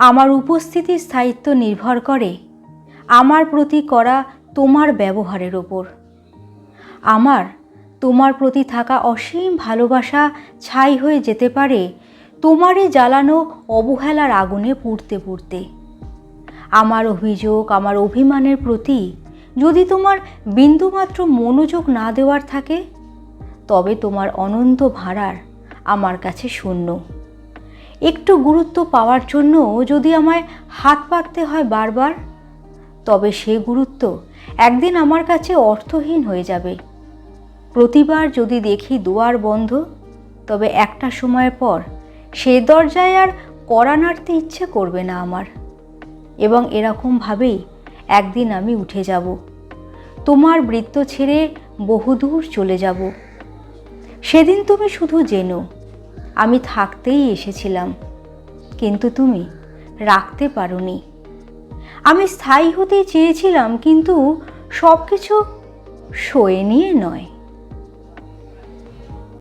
আমার উপস্থিতির স্থায়িত্ব নির্ভর করে আমার প্রতি করা তোমার ব্যবহারের ওপর। আমার, তোমার প্রতি থাকা অসীম ভালোবাসা ছাই হয়ে যেতে পারে তোমারই জ্বালানো অবহেলার আগুনে পুড়তে পুড়তে। আমার অভিযোগ, আমার অভিমানের প্রতি যদি তোমার বিন্দুমাত্র মনোযোগ না দেওয়ার থাকে, তবে তোমার অনন্ত ভাড়ার আমার কাছে শূন্য। একটু গুরুত্ব পাওয়ার জন্য যদি আমায় হাত পাততে হয় বারবার, তবে সে গুরুত্ব একদিন আমার কাছে অর্থহীন হয়ে যাবে। প্রতিবার যদি দেখি দুয়ার বন্ধ, তবে একটা সময়ের পর সে দরজায় আর কড়া নাড়তে ইচ্ছে করবে না আমার। এবং এরকমভাবেই একদিন আমি উঠে যাব। তোমার বৃত্ত ছেড়ে বহুদূর চলে যাব। সেদিন তুমি শুধু জেনো আমি থাকতেই এসেছিলাম, কিন্তু তুমি রাখতে পারোনি। আমি স্থায়ী হতে চেয়েছিলাম, কিন্তু সব কিছু সয়ে নিয়ে নয়।